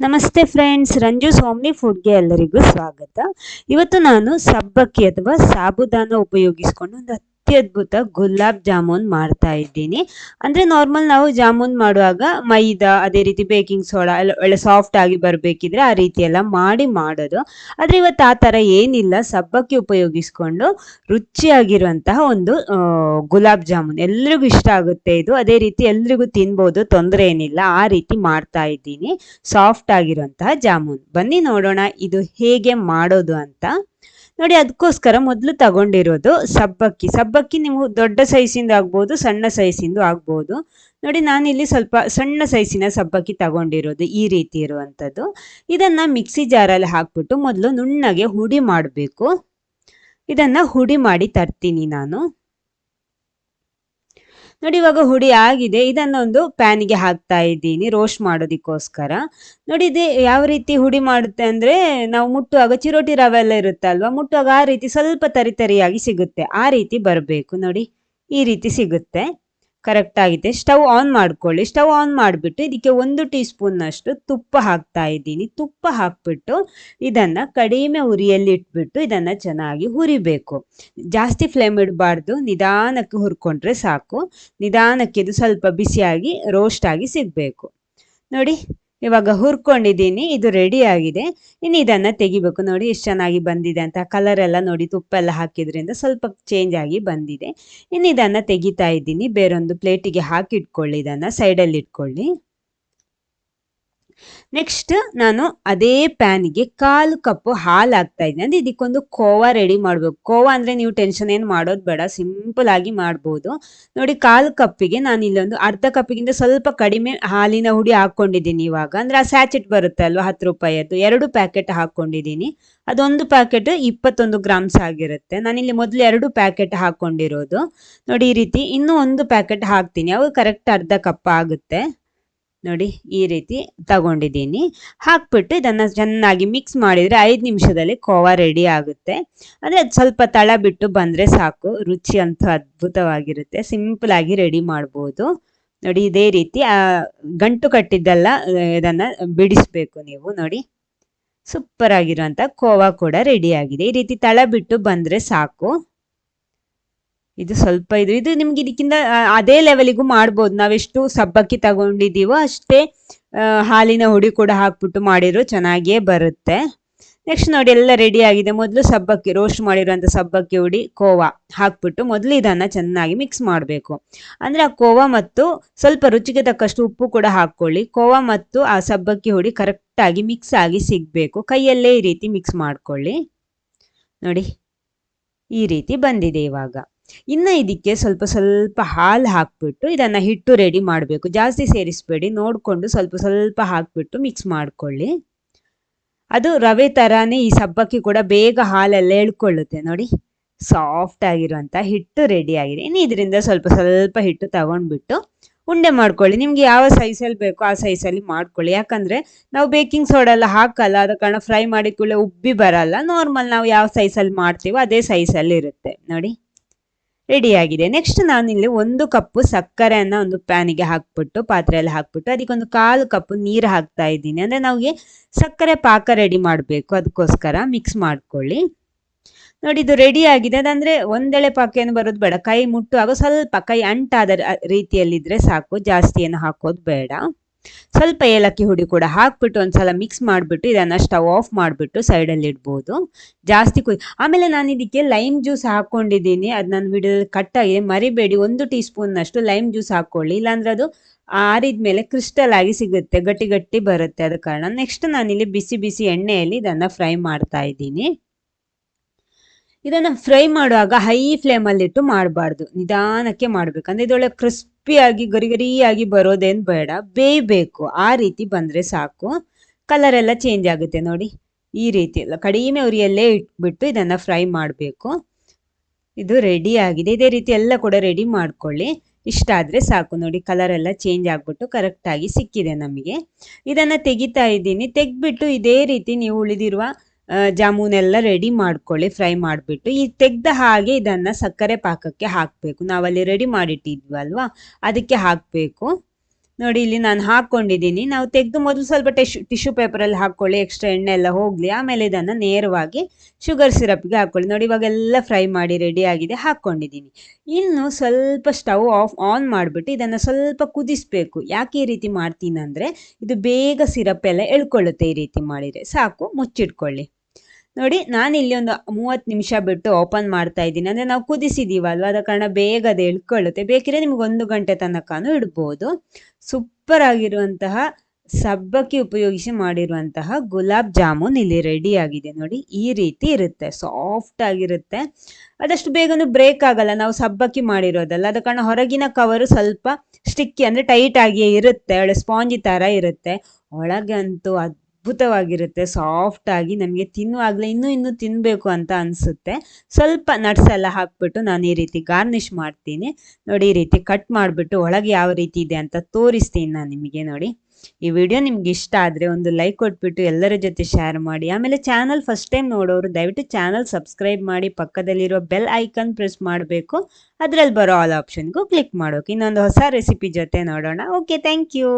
ನಮಸ್ತೆ ಫ್ರೆಂಡ್ಸ್ ರಂಜು ಸ್ವಾಮಿ ಫುಡ್ಗೆ ಎಲ್ಲರಿಗೂ ಸ್ವಾಗತ. ಇವತ್ತು ನಾನು ಸಬ್ಬಕ್ಕಿ ಅಥವಾ ಸಾಬುದಾನ ಉಪಯೋಗಿಸ್ಕೊಂಡು ಒಂದು ಅತ್ಯದ್ಭುತ ಗುಲಾಬ್ ಜಾಮೂನ್ ಮಾಡ್ತಾ ಇದ್ದೀನಿ. ಅಂದರೆ ನಾರ್ಮಲ್ ನಾವು ಜಾಮೂನ್ ಮಾಡುವಾಗ ಮೈದಾ, ಅದೇ ರೀತಿ ಬೇಕಿಂಗ್ ಸೋಡಾ ಎಲ್ಲ ಒಳ್ಳೆ ಸಾಫ್ಟ್ ಆಗಿ ಬರಬೇಕಿದ್ರೆ ಆ ರೀತಿ ಎಲ್ಲ ಮಾಡಿ ಮಾಡೋದು. ಆದರೆ ಇವತ್ತು ಆ ಥರ ಏನಿಲ್ಲ. ಸಬ್ಬಕ್ಕೆ ಉಪಯೋಗಿಸ್ಕೊಂಡು ರುಚಿಯಾಗಿರುವಂತಹ ಒಂದು ಗುಲಾಬ್ ಜಾಮೂನ್. ಎಲ್ರಿಗೂ ಇಷ್ಟ ಆಗುತ್ತೆ ಇದು. ಅದೇ ರೀತಿ ಎಲ್ರಿಗೂ ತಿನ್ಬೋದು. ತೊಂದರೆ ಏನಿಲ್ಲ. ಆ ರೀತಿ ಮಾಡ್ತಾ ಇದ್ದೀನಿ. ಸಾಫ್ಟ್ ಆಗಿರುವಂತಹ ಜಾಮೂನ್. ಬನ್ನಿ ನೋಡೋಣ ಇದು ಹೇಗೆ ಮಾಡೋದು ಅಂತ. ನೋಡಿ, ಅದಕ್ಕೋಸ್ಕರ ಮೊದಲು ತಗೊಂಡಿರೋದು ಸಬ್ಬಕ್ಕಿ. ಸಬ್ಬಕ್ಕಿ ನೀವು ದೊಡ್ಡ ಸೈಜಿಂದ ಆಗ್ಬೋದು, ಸಣ್ಣ ಸೈಜಿಂದು ಆಗ್ಬೋದು. ನೋಡಿ, ನಾನಿಲ್ಲಿ ಸ್ವಲ್ಪ ಸಣ್ಣ ಸೈಜಿನ ಸಬ್ಬಕ್ಕಿ ತಗೊಂಡಿರೋದು ಈ ರೀತಿ ಇರುವಂಥದ್ದು. ಇದನ್ನು ಮಿಕ್ಸಿ ಜಾರಲ್ಲಿ ಹಾಕ್ಬಿಟ್ಟು ಮೊದಲು ನುಣ್ಣಗೆ ಹುಡಿ ಮಾಡಬೇಕು. ಇದನ್ನು ಹುಡಿ ಮಾಡಿ ತರ್ತೀನಿ ನಾನು. ನೋಡಿ, ಇವಾಗ ಹುಡಿ ಆಗಿದೆ. ಇದನ್ನೊಂದು ಪ್ಯಾನಿಗೆ ಹಾಕ್ತಾ ಇದ್ದೀನಿ. ರೋಸ್ಟ್ ಮಾಡೋದಕ್ಕೋಸ್ಕರ. ನೋಡಿ, ಇದು ಯಾವ ರೀತಿ ಹುಡಿ ಮಾಡುತ್ತೆ ಅಂದರೆ, ನಾವು ಮುಟ್ಟುವಾಗ ಚಿರೋಟಿ ರವೆ ಎಲ್ಲ ಇರುತ್ತೆ ಅಲ್ವಾ ಮುಟ್ಟುವಾಗ ಆ ರೀತಿ ಸ್ವಲ್ಪ ತರಿತರಿಯಾಗಿ ಸಿಗುತ್ತೆ. ಆ ರೀತಿ ಬರಬೇಕು. ನೋಡಿ, ಈ ರೀತಿ ಸಿಗುತ್ತೆ. ಕರೆಕ್ಟ್ ಆಗಿದೆ. ಸ್ಟವ್ ಆನ್ ಮಾಡ್ಕೊಳ್ಳಿ. ಸ್ಟವ್ ಆನ್ ಮಾಡಿಬಿಟ್ಟು ಇದಕ್ಕೆ ಒಂದು ಟೀ ಸ್ಪೂನ್ನಷ್ಟು ತುಪ್ಪ ಹಾಕ್ತಾ ಇದ್ದೀನಿ. ತುಪ್ಪ ಹಾಕ್ಬಿಟ್ಟು ಇದನ್ನು ಕಡಿಮೆ ಉರಿಯಲ್ಲಿ ಇಟ್ಬಿಟ್ಟು ಇದನ್ನು ಚೆನ್ನಾಗಿ ಹುರಿಬೇಕು. ಜಾಸ್ತಿ ಫ್ಲೇಮ್ ಇಡಬಾರ್ದು. ನಿಧಾನಕ್ಕೆ ಹುರ್ಕೊಂಡ್ರೆ ಸಾಕು. ನಿಧಾನಕ್ಕೆ ಇದು ಸ್ವಲ್ಪ ಬಿಸಿಯಾಗಿ ರೋಸ್ಟ್ ಆಗಿ ಸಿಗಬೇಕು. ನೋಡಿ ಇವಾಗ ಹುರ್ಕೊಂಡಿದ್ದೀನಿ, ಇದು ರೆಡಿ ಆಗಿದೆ. ಇನ್ನು ಇದನ್ನು ತೆಗಿಬೇಕು. ನೋಡಿ ಎಷ್ಟು ಚೆನ್ನಾಗಿ ಬಂದಿದೆ ಅಂತ. ಕಲರ್ ಎಲ್ಲ ನೋಡಿ ತುಪ್ಪ ಎಲ್ಲ ಹಾಕಿದ್ರಿಂದ ಸ್ವಲ್ಪ ಚೇಂಜ್ ಆಗಿ ಬಂದಿದೆ. ಇನ್ನು ಇದನ್ನು ತೆಗಿತಾ ಇದ್ದೀನಿ. ಬೇರೊಂದು ಪ್ಲೇಟಿಗೆ ಹಾಕಿ ಇದನ್ನು ಇದನ್ನ ಸೈಡಲ್ಲಿ ಇಟ್ಕೊಳ್ಳಿ. ನೆಕ್ಸ್ಟ್ ನಾನು ಅದೇ ಪ್ಯಾನಿಗೆ ಕಾಲು ಕಪ್ಪು ಹಾಲು ಹಾಕ್ತಾ ಇದ್ದೀನಿ ಅಂದರೆ ಇದಕ್ಕೊಂದು ಕೋವಾ ರೆಡಿ ಮಾಡಬೇಕು. ಕೋವಾ ಅಂದ್ರೆ ನೀವು ಟೆನ್ಷನ್ ಏನು ಮಾಡೋದು ಬೇಡ ಸಿಂಪಲ್ ಆಗಿ ಮಾಡ್ಬೋದು. ನೋಡಿ ಕಾಲು ಕಪ್ಪಿಗೆ ನಾನು ಇಲ್ಲೊಂದು ಅರ್ಧ ಕಪ್ಪಿಗಿಂತ ಸ್ವಲ್ಪ ಕಡಿಮೆ ಹಾಲಿನ ಹುಡಿ ಹಾಕ್ಕೊಂಡಿದ್ದೀನಿ ಇವಾಗ. ಅಂದ್ರೆ ಆ ಸ್ಯಾಚೆಟ್ ಬರುತ್ತೆ ಅಲ್ವಾ, ಹತ್ತು ರೂಪಾಯಿಯದ್ದು. ಎರಡು ಪ್ಯಾಕೆಟ್ ಹಾಕ್ಕೊಂಡಿದ್ದೀನಿ. ಅದೊಂದು ಪ್ಯಾಕೆಟ್ ಇಪ್ಪತ್ತೊಂದು ಗ್ರಾಮ್ಸ್ ಆಗಿರುತ್ತೆ. ನಾನಿಲ್ಲಿ ಮೊದಲು ಎರಡು ಪ್ಯಾಕೆಟ್ ಹಾಕೊಂಡಿರೋದು ನೋಡಿ ಈ ರೀತಿ ಇನ್ನೂ ಒಂದು ಪ್ಯಾಕೆಟ್ ಹಾಕ್ತೀನಿ. ಅವು ಕರೆಕ್ಟ್ ಅರ್ಧ ಕಪ್ ಆಗುತ್ತೆ. ನೋಡಿ, ಈ ರೀತಿ ತಗೊಂಡಿದ್ದೀನಿ. ಹಾಕ್ಬಿಟ್ಟು ಇದನ್ನು ಚೆನ್ನಾಗಿ ಮಿಕ್ಸ್ ಮಾಡಿದರೆ ಐದು ನಿಮಿಷದಲ್ಲಿ ಕೋವಾ ರೆಡಿ ಆಗುತ್ತೆ. ಅಂದರೆ ಅದು ಸ್ವಲ್ಪ ತಳ ಬಿಟ್ಟು ಬಂದರೆ ಸಾಕು. ರುಚಿ ಅಂತೂ ಅದ್ಭುತವಾಗಿರುತ್ತೆ. ಸಿಂಪಲ್ ಆಗಿ ರೆಡಿ ಮಾಡ್ಬೋದು. ನೋಡಿ, ಇದೇ ರೀತಿ ಗಂಟು ಕಟ್ಟಿದ್ದೆಲ್ಲ, ಇದನ್ನು ಬಿಡಿಸ್ಬೇಕು ನೀವು. ನೋಡಿ ಸೂಪರ್ ಆಗಿರುವಂಥ ಕೋವಾ ಕೂಡ ರೆಡಿ ಆಗಿದೆ. ಈ ರೀತಿ ತಳ ಬಿಟ್ಟು ಬಂದರೆ ಸಾಕು. ಇದು ಸ್ವಲ್ಪ ಇದು ಇದು ನಿಮ್ಗೆ ಇದಕ್ಕಿಂತ ಅದೇ ಲೆವೆಲಿಗೂ ಮಾಡ್ಬೋದು. ನಾವೆಷ್ಟು ಸಬ್ಬಕ್ಕಿ ತಗೊಂಡಿದ್ದೀವೋ ಅಷ್ಟೇ ಹಾಲಿನ ಹುಡಿ ಕೂಡ ಹಾಕ್ಬಿಟ್ಟು ಮಾಡಿರೋ ಚೆನ್ನಾಗಿಯೇ ಬರುತ್ತೆ. ನೆಕ್ಸ್ಟ್ ನೋಡಿ, ಎಲ್ಲ ರೆಡಿ ಆಗಿದೆ. ಮೊದಲು ಸಬ್ಬಕ್ಕಿ ರೋಸ್ಟ್ ಮಾಡಿರುವಂಥ ಸಬ್ಬಕ್ಕಿ ಹುಡಿ, ಕೋವಾ ಹಾಕ್ಬಿಟ್ಟು ಮೊದಲು ಇದನ್ನು ಚೆನ್ನಾಗಿ ಮಿಕ್ಸ್ ಮಾಡಬೇಕು. ಅಂದರೆ ಆ ಕೋವಾ ಮತ್ತು ಸ್ವಲ್ಪ ರುಚಿಗೆ ತಕ್ಕಷ್ಟು ಉಪ್ಪು ಕೂಡ ಹಾಕ್ಕೊಳ್ಳಿ. ಕೋವಾ ಮತ್ತು ಆ ಸಬ್ಬಕ್ಕಿ ಹುಡಿ ಕರೆಕ್ಟಾಗಿ ಮಿಕ್ಸ್ ಆಗಿ ಸಿಗಬೇಕು. ಕೈಯಲ್ಲೇ ಈ ರೀತಿ ಮಿಕ್ಸ್ ಮಾಡಿಕೊಳ್ಳಿ. ನೋಡಿ, ಈ ರೀತಿ ಬಂದಿದೆ ಇವಾಗ. ಇನ್ನು ಇದಕ್ಕೆ ಸ್ವಲ್ಪ ಸ್ವಲ್ಪ ಹಾಲು ಹಾಕ್ಬಿಟ್ಟು ಇದನ್ನ ಹಿಟ್ಟು ರೆಡಿ ಮಾಡಬೇಕು. ಜಾಸ್ತಿ ಸೇರಿಸಬೇಡಿ. ನೋಡಿಕೊಂಡು ಸ್ವಲ್ಪ ಸ್ವಲ್ಪ ಹಾಕ್ಬಿಟ್ಟು ಮಿಕ್ಸ್ ಮಾಡ್ಕೊಳ್ಳಿ. ಅದು ರವೆ ಥರಾನೇ ಈ ಸಬ್ಬಕ್ಕಿ ಕೂಡ ಬೇಗ ಹಾಲೆಲ್ಲ ಎಳ್ಕೊಳ್ಳುತ್ತೆ ನೋಡಿ. ಸಾಫ್ಟ್ ಆಗಿರುವಂಥ ಹಿಟ್ಟು ರೆಡಿ ಆಗಿದೆ. ಇನ್ನು ಇದರಿಂದ ಸ್ವಲ್ಪ ಸ್ವಲ್ಪ ಹಿಟ್ಟು ತಗೊಂಡ್ಬಿಟ್ಟು ಉಂಡೆ ಮಾಡ್ಕೊಳ್ಳಿ. ನಿಮ್ಗೆ ಯಾವ ಸೈಜಲ್ಲಿ ಬೇಕೋ ಆ ಸೈಜಲ್ಲಿ ಮಾಡ್ಕೊಳ್ಳಿ. ಯಾಕಂದ್ರೆ ನಾವು ಬೇಕಿಂಗ್ ಸೋಡೆಲ್ಲ ಎಲ್ಲ ಹಾಕಲ್ಲ. ಅದ ಕಾರಣ ಫ್ರೈ ಮಾಡಿ ಕೂಡಲೇ ಉಬ್ಬಿ ಬರಲ್ಲ. ನಾರ್ಮಲ್ ನಾವು ಯಾವ ಸೈಜಲ್ಲಿ ಮಾಡ್ತೀವೋ ಅದೇ ಸೈಜಲ್ಲಿ ಇರುತ್ತೆ. ನೋಡಿ. ರೆಡಿ ಆಗಿದೆ. ನೆಕ್ಸ್ಟ್ ನಾನಿಲ್ಲಿ ಒಂದು ಕಪ್ಪು ಸಕ್ಕರೆಯನ್ನು ಒಂದು ಪ್ಯಾನಿಗೆ ಹಾಕ್ಬಿಟ್ಟು, ಪಾತ್ರೆಯಲ್ಲಿ ಹಾಕ್ಬಿಟ್ಟು, ಅದಕ್ಕೊಂದು ಕಾಲು ಕಪ್ಪು ನೀರು ಹಾಕ್ತಾ ಇದ್ದೀನಿ. ಅಂದರೆ ನಮಗೆ ಸಕ್ಕರೆ ಪಾಕ ರೆಡಿ ಮಾಡಬೇಕು. ಅದಕ್ಕೋಸ್ಕರ ಮಿಕ್ಸ್ ಮಾಡ್ಕೊಳ್ಳಿ. ನೋಡಿ, ಇದು ರೆಡಿ ಆಗಿದೆ. ಅದಂದರೆ ಒಂದೆಳೆ ಪಾಕ ಏನು ಬರೋದು ಬೇಡ. ಕೈ ಮುಟ್ಟುವಾಗ ಸ್ವಲ್ಪ ಕೈ ಅಂಟಾದ ರೀತಿಯಲ್ಲಿದ್ದರೆ ಸಾಕು. ಜಾಸ್ತಿ ಏನು ಹಾಕೋದು ಬೇಡ. ಸ್ವಲ್ಪ ಏಲಕ್ಕಿ ಹುಡಿ ಕೂಡ ಹಾಕ್ಬಿಟ್ಟು ಒಂದ್ಸಲ ಮಿಕ್ಸ್ ಮಾಡಿಬಿಟ್ಟು ಇದನ್ನ ಸ್ಟವ್ ಆಫ್ ಮಾಡಿಬಿಟ್ಟು ಸೈಡಲ್ಲಿ ಇಡ್ಬೋದು. ಜಾಸ್ತಿ ಕುಯ್, ಆಮೇಲೆ ನಾನು ಇದಕ್ಕೆ ಲೈಮ್ ಜ್ಯೂಸ್ ಹಾಕೊಂಡಿದ್ದೀನಿ. ಅದು ನನ್ನ ವಿಡಿಯೋದಲ್ಲಿ ಕಟ್ಟಾಗಿ ಮರಿಬೇಡಿ. ಒಂದು ಟೀ ಸ್ಪೂನ್ನಷ್ಟು ಲೈಮ್ ಜ್ಯೂಸ್ ಹಾಕ್ಕೊಳ್ಳಿ ಇಲ್ಲಾಂದ್ರೆ ಅದು ಆರಿದ ಮೇಲೆ ಕ್ರಿಸ್ಟಲ್ ಆಗಿ ಸಿಗುತ್ತೆ. ಗಟ್ಟಿ ಗಟ್ಟಿ ಬರುತ್ತೆ ಅದ ಕಾರಣ. ನೆಕ್ಸ್ಟ್ ನಾನಿಲ್ಲಿ ಬಿಸಿ ಬಿಸಿ ಎಣ್ಣೆಯಲ್ಲಿ ಇದನ್ನು ಫ್ರೈ ಮಾಡ್ತಾ ಇದ್ದೀನಿ. ಇದನ್ನು ಫ್ರೈ ಮಾಡುವಾಗ ಹೈ ಫ್ಲೇಮಲ್ಲಿಟ್ಟು ಮಾಡಬಾರ್ದು. ನಿಧಾನಕ್ಕೆ ಮಾಡಬೇಕು. ಅಂದ್ರೆ ಇದೊಳ್ಳೆ ಕ್ರಿಸ್ಪಿಯಾಗಿ ಗರಿ ಗರಿಯಾಗಿ ಬರೋದೇನು ಬೇಡ. ಬೇಯಬೇಕು ಆ ರೀತಿ ಬಂದ್ರೆ ಸಾಕು. ಕಲರ್ ಎಲ್ಲ ಚೇಂಜ್ ಆಗುತ್ತೆ ನೋಡಿ. ಈ ರೀತಿ ಎಲ್ಲ ಕಡಿಮೆ ಉರಿಯಲ್ಲೇ ಇಟ್ಬಿಟ್ಟು ಇದನ್ನ ಫ್ರೈ ಮಾಡಬೇಕು. ಇದು ರೆಡಿ ಆಗಿದೆ. ಇದೇ ರೀತಿ ಎಲ್ಲ ಕೂಡ ರೆಡಿ ಮಾಡ್ಕೊಳ್ಳಿ. ಇಷ್ಟ ಆದರೆ ಸಾಕು ನೋಡಿ. ಕಲರ್ ಎಲ್ಲ ಚೇಂಜ್ ಆಗಿಬಿಟ್ಟು ಕರೆಕ್ಟಾಗಿ ಸಿಕ್ಕಿದೆ ನಮಗೆ. ಇದನ್ನು ತೆಗಿತಾ ಇದ್ದೀನಿ. ತೆಗೆದ್ಬಿಟ್ಟು ಇದೇ ರೀತಿ ನೀವು ಉಳಿದಿರುವ ಜಾಮೂನೆಲ್ಲ ರೆಡಿ ಮಾಡ್ಕೊಳ್ಳಿ ಫ್ರೈ ಮಾಡಿಬಿಟ್ಟು. ಈ ತೆಗ್ದ ಹಾಗೆ ಇದನ್ನು ಸಕ್ಕರೆ ಪಾಕಕ್ಕೆ ಹಾಕಬೇಕು. ನಾವಲ್ಲಿ ರೆಡಿ ಮಾಡಿಟ್ಟಿದ್ವಲ್ವಾ? ಅದಕ್ಕೆ ಹಾಕಬೇಕು. ನೋಡಿ, ಇಲ್ಲಿ ನಾನು ಹಾಕ್ಕೊಂಡಿದ್ದೀನಿ. ನಾವು ತೆಗೆದು ಮೊದಲು ಸ್ವಲ್ಪ ಟಿಶ್ಯೂ ಟಿಶ್ಯೂ ಪೇಪರಲ್ಲಿ ಹಾಕ್ಕೊಳ್ಳಿ ಎಕ್ಸ್ಟ್ರಾ ಎಣ್ಣೆ ಎಲ್ಲ ಹೋಗಲಿ. ಆಮೇಲೆ ಇದನ್ನು ನೇರವಾಗಿ ಶುಗರ್ ಸಿರಪ್ಗೆ ಹಾಕ್ಕೊಳ್ಳಿ. ನೋಡಿ, ಇವಾಗೆಲ್ಲ ಫ್ರೈ ಮಾಡಿ ರೆಡಿ ಆಗಿದೆ, ಹಾಕ್ಕೊಂಡಿದ್ದೀನಿ. ಇನ್ನು ಸ್ವಲ್ಪ ಸ್ಟವ್ ಆಫ್ ಆನ್ ಮಾಡಿಬಿಟ್ಟು ಇದನ್ನು ಸ್ವಲ್ಪ ಕುದಿಸ್ಬೇಕು. ಯಾಕೆ ಈ ರೀತಿ ಮಾಡ್ತೀನಿ ಅಂದರೆ ಇದು ಬೇಗ ಸಿರಪ್ ಎಲ್ಲ ಎಳ್ಕೊಳ್ಳುತ್ತೆ ಈ ರೀತಿ ಮಾಡಿದರೆ. ಸಾಕು, ಮುಚ್ಚಿಟ್ಕೊಳ್ಳಿ. ನೋಡಿ, ನಾನು ಇಲ್ಲಿ ಒಂದು ಮೂವತ್ತು ನಿಮಿಷ ಬಿಟ್ಟು ಓಪನ್ ಮಾಡ್ತಾ ಇದ್ದೀನಿ. ಅಂದರೆ ನಾವು ಕುದಿಸಿದ್ದೀವಲ್ವ ಅದ ಕಾರಣ ಬೇಗ ಅದು ಎಳ್ಕೊಳ್ಳುತ್ತೆ. ಬೇಕಿದ್ರೆ ನಿಮ್ಗೆ ಒಂದು ಗಂಟೆ ತನಕನೂ ಇಡ್ಬೋದು. ಸೂಪರ್ ಆಗಿರುವಂತಹ, ಸಬ್ಬಕ್ಕಿ ಉಪಯೋಗಿಸಿ ಮಾಡಿರುವಂತಹ ಗುಲಾಬ್ ಜಾಮೂನ್ ಇಲ್ಲಿ ರೆಡಿ ಆಗಿದೆ ನೋಡಿ. ಈ ರೀತಿ ಇರುತ್ತೆ. ಸಾಫ್ಟ್ ಆಗಿರುತ್ತೆ. ಅದಷ್ಟು ಬೇಗನೂ ಬ್ರೇಕ್ ಆಗಲ್ಲ. ನಾವು ಸಬ್ಬಕ್ಕಿ ಮಾಡಿರೋದಲ್ಲ. ಅದ ಕಾರಣ ಹೊರಗಿನ ಕವರು ಸ್ವಲ್ಪ ಸ್ಟಿಕ್ಕಿ ಅಂದರೆ ಟೈಟ್ ಆಗಿಯೇ ಇರುತ್ತೆ. ಒಳ್ಳೆ ಸ್ಪಾಂಜಿ ಥರ ಇರುತ್ತೆ. ಒಳಗೆ ಅಂತೂ ಅದ್ಭುತವಾಗಿರುತ್ತೆ ಸಾಫ್ಟ್ ಆಗಿ ನಮಗೆ ತಿನ್ನುವಾಗಲೇ ಇನ್ನೂ ಇನ್ನೂ ತಿನ್ನಬೇಕು ಅಂತ ಅನಿಸುತ್ತೆ. ಸ್ವಲ್ಪ ನಟ್ಸ್ ಎಲ್ಲ ಹಾಕ್ಬಿಟ್ಟು ನಾನು ಈ ರೀತಿ ಗಾರ್ನಿಷ್ ಮಾಡ್ತೀನಿ. ನೋಡಿ ಈ ರೀತಿ ಕಟ್ ಮಾಡಿಬಿಟ್ಟು ಒಳಗೆ ಯಾವ ರೀತಿ ಇದೆ ಅಂತ ತೋರಿಸ್ತೀನಿ ನಾನು ನಿಮಗೆ ನೋಡಿ. ಈ ವಿಡಿಯೋ ನಿಮ್ಗೆ ಇಷ್ಟ ಆದರೆ ಒಂದು ಲೈಕ್ ಕೊಟ್ಬಿಟ್ಟು ಎಲ್ಲರ ಜೊತೆ ಶೇರ್ ಮಾಡಿ. ಆಮೇಲೆ ಚಾನಲ್ ಫಸ್ಟ್ ಟೈಮ್ ನೋಡೋರು ದಯವಿಟ್ಟು ಚಾನಲ್ ಸಬ್ಸ್ಕ್ರೈಬ್ ಮಾಡಿ, ಪಕ್ಕದಲ್ಲಿರೋ ಬೆಲ್ ಐಕನ್ ಪ್ರೆಸ್ ಮಾಡಬೇಕು. ಅದರಲ್ಲಿ ಬರೋ ಆಲ್ ಆಪ್ಷನ್ಗೂ ಕ್ಲಿಕ್ ಮಾಡೋಕೆ ಇನ್ನೊಂದು ಹೊಸ ರೆಸಿಪಿ ಜೊತೆ ನೋಡೋಣ. Okay thank you